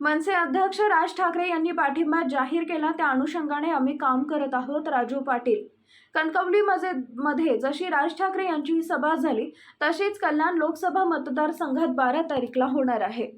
मनसे अध्यक्ष राज ठाकरे यांनी पाठिंबा जाहीर केला. त्या अनुषंगाने आम्ही काम करत आहोत राजू पाटील. कणकवली मजे मध्ये जशी राज ठाकरे यांची सभा झाली तशीच कल्याण लोकसभा मतदारसंघात बारा तारीखला होणार आहे.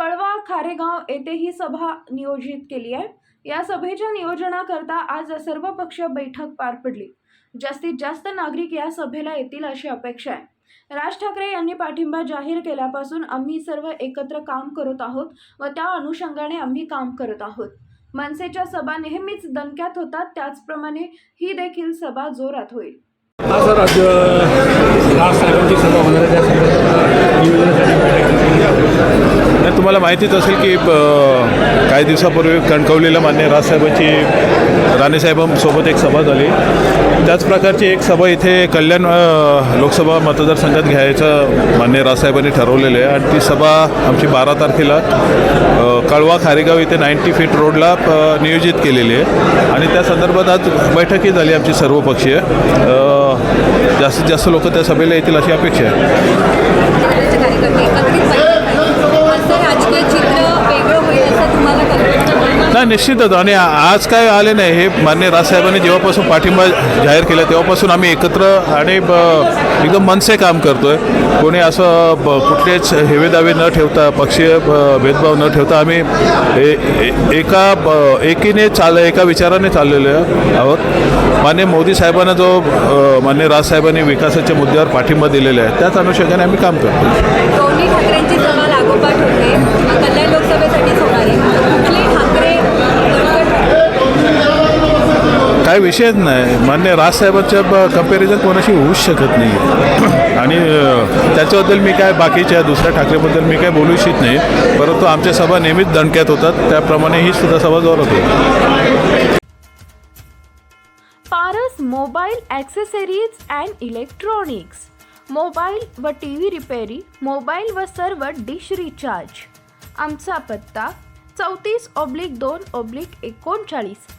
कळवा खारेगाव येथे ही सभा नियोजित केली आहे. या सभेच्या नियोजनाकरता आज सर्वपक्षीय बैठक पार पडली. जास्तीत जास्त नागरिक या सभेला येतील अशी अपेक्षा आहे. राज ठाकरे यांनी पाठिंबा जाहीर केल्यापासून आम्ही सर्व एकत्र काम करत आहोत व त्या अनुषंगाने आम्ही काम करत आहोत. मनसेच्या सभा नेहमीच दणक्यात होतात त्याचप्रमाणे ही देखील सभा जोरात होईल. सर आज राज साहेबांची सभा होणार आहे त्या संदर्भात नियोजनासाठी बैठक घेतली आणि तुम्हाला माहितीच असेल की काही दिवसापूर्वी कणकवलीला मान्य राजसाहेबांची राणेसाहेबांसोबत एक सभा झाली. त्याच प्रकारची एक सभा इथे कल्याण लोकसभा मतदारसंघात घ्यायचं मान्य राजसाहेबांनी ठरवलेलं आहे. आणि ती सभा आमची बारा तारखेला कळवा खारेगाव इथे नाईन्टी फीट रोडला नियोजित केलेली आहे. आणि त्या संदर्भात आज बैठकही झाली आमची सर्वपक्षीय. जास्तीत जास्त लोक त्या सभेला येतील अशी अपेक्षा आहे काँग्रेसचे कार्यकर्ते एकत्रित बैठक असं राजकीय चित्र वेगळं होईल असं तुम्हाला कल्पना नाही निश्चितच आणि आज काय आले नाही हे मान्य राजसाहेबांनी जेव्हापासून पाठिंबा जाहीर केला तेव्हापासून आम्ही एकत्र आणि ब- एकदम मनसे काम करतोय. कोणी असं ब- कुठलेच हेवेदावे न ठेवता पक्षीय ब- भेदभाव न ठेवता आम्ही ए- एका ब- एकीने चाल एका विचाराने चाललेलो आहोत. मान्य मोदी साहेबांना जो मान्य राजसाहेबांनी विकासाच्या मुद्द्यावर पाठिंबा दिलेला आहे त्याच अनुषंगाने आम्ही काम करतो दोन्ही ठाकरेंची सभा लागोपाठ होते कल्याण लोकसभेसाठीच होणार आहे कुठले ठाकरे बरोबर काय विषयच नाही. मान्य राजसाहेबांच्या कंपॅरिझन कोणाशी होऊच शकत नाही. आणि त्याच्याबद्दल मी काय बाकीच्या दुसऱ्या ठाकरेबद्दल मी काय बोलू इच्छित नाही. परंतु आमच्या सभा नेहमीच दणक्यात होतात. त्याप्रमाणे ही सुद्धा सभा जोरात होती. Paras mobile accessories and electronics. Mobile व टी व्ही रिपेरी मोबाईल व सर्व डिश रिचार्ज. आमचा पत्ता चौतीस ऑब्लिक दोन ऑब्लिक एकोणचाळीस.